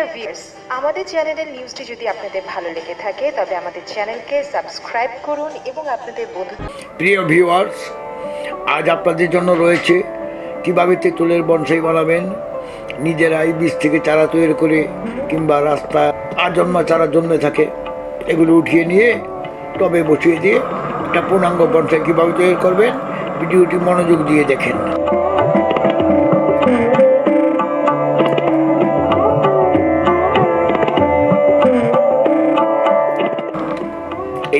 Dear viewers আমাদের চ্যানেলের নিউজটি যদি আপনাদের ভালো লেগে থাকে, তবে আমাদের চ্যানেলকে সাবস্ক্রাইব করুন এবং আপনাদের বন্ধু প্রিয় ভিউয়ার্স আজ আপনাদের জন্য রয়েছে কীভাবে তেঁতুলের বনসাই বানাবেন নিজেরাই বীজ থেকে চারা তৈরি করে কিংবা রাস্তা আর আজন্মা চারা জন্মে থাকে, এগুলো উঠিয়ে নিয়ে টবে বসিয়ে দিয়ে একটা পূর্ণাঙ্গ বনসাই কীভাবে তৈরি করবেন, ভিডিওটি মনোযোগ দিয়ে দেখেন।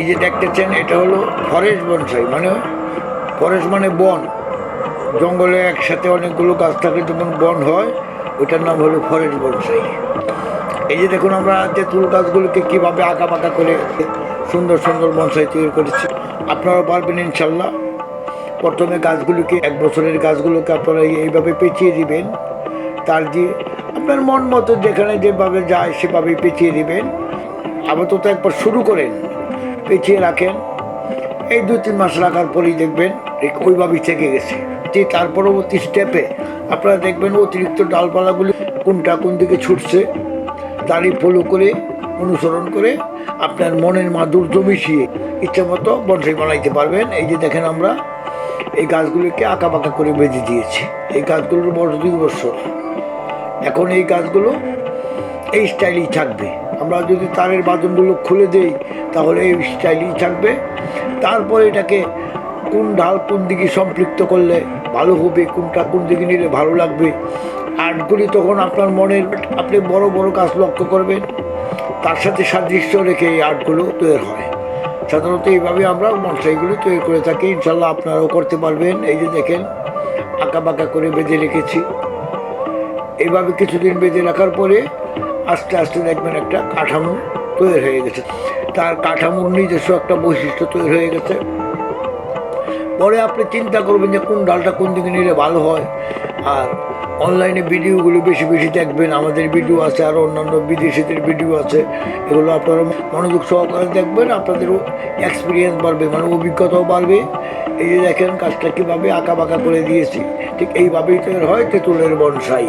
এই যে দেখতেছেন, এটা হলো ফরেস্ট বনসাই মানে ফরেস্ট মানে বন। জঙ্গলে একসাথে অনেকগুলো গাছ থাকে, যেমন বন হয়, ওইটার নাম হলো ফরেস্ট বনসাই। এই যে দেখুন আমরা তেঁতুল গাছগুলোকে কীভাবে আঁকা পাকা করে সুন্দর সুন্দর বনসাই তৈরি করেছি আপনারা পারবেন ইনশাল্লাহ। প্রথমে গাছগুলোকে, এক বছরের গাছগুলোকে আপনারা এইভাবে পেঁচিয়ে দিবেন। তার যে আপনার মন মতো যেখানে যেভাবে যায় সেভাবে পেঁচিয়ে দিবেন। আপাতত একবার শুরু করেন। পেঁচিয়ে রাখেন। এই দু, তিন মাস রাখার পরেই দেখবেন ওইভাবেই থেকে গেছে। যে তার পরবর্তী স্টেপে আপনারা দেখবেন অতিরিক্ত ডালপালাগুলি কোনটা কোন দিকে ছুটছে, তারই ফলো করে, অনুসরণ করে আপনার মনের মাধুর্য মিশিয়ে ইচ্ছে মতো বনসাই বানাইতে পারবেন। এই যে দেখেন আমরা, এই গাছগুলোকে আঁকা বাঁকা করে বেঁধে দিয়েছি। এই গাছগুলোর বয়স দুই বছর। এখন এই গাছগুলো এই স্টাইলেই থাকবে। আমরা যদি তারের বাদনগুলো খুলে দেই, তাহলে এই স্টাইলেই থাকবে। তারপরে এটাকে কোন ঢাল কোন দিকে সম্পৃক্ত করলে ভালো হবে, কোনটা কোন দিকে নিলে ভালো লাগবে, আর্টগুলি তখন আপনার মনের, আপনি বড় বড় কাজ লক্ষ্য করবেন। তার সাথে সাদৃশ্য রেখে এই আর্টগুলো তৈরি হয়। সাধারণত এইভাবে আমরা মনসাইগুলো তৈরি করে থাকি। ইনশাল্লাহ আপনারাও করতে পারবেন। এই যে দেখেন, আঁকা বাঁকা করে বেঁধে রেখেছি। এইভাবে কিছুদিন বেঁধে রাখার পরে আস্তে আস্তে দেখবেন একটা কাঠামো তৈরি হয়ে গেছে। তার কাঠামোর নিজস্ব একটা বৈশিষ্ট্য তৈরি হয়ে গেছে। পরে আপনি চিন্তা করবেন যে কোন ডালটা কোন দিকে নিলে ভালো হয়। আর অনলাইনে ভিডিওগুলো বেশি বেশি দেখবেন, আমাদের ভিডিও আছে, আর অন্যান্য বিদেশিদের ভিডিও আছে। এগুলো আপনারা মনোযোগ সহকারে দেখবেন, আপনাদেরও এক্সপিরিয়েন্স বাড়বে মানে অভিজ্ঞতাও বাড়বে। এই যে দেখেন কাজটা কীভাবে আঁকা বাঁকা করে দিয়েছি, ঠিক এইভাবেই তৈরি হয় তেঁতুলের বনসাই।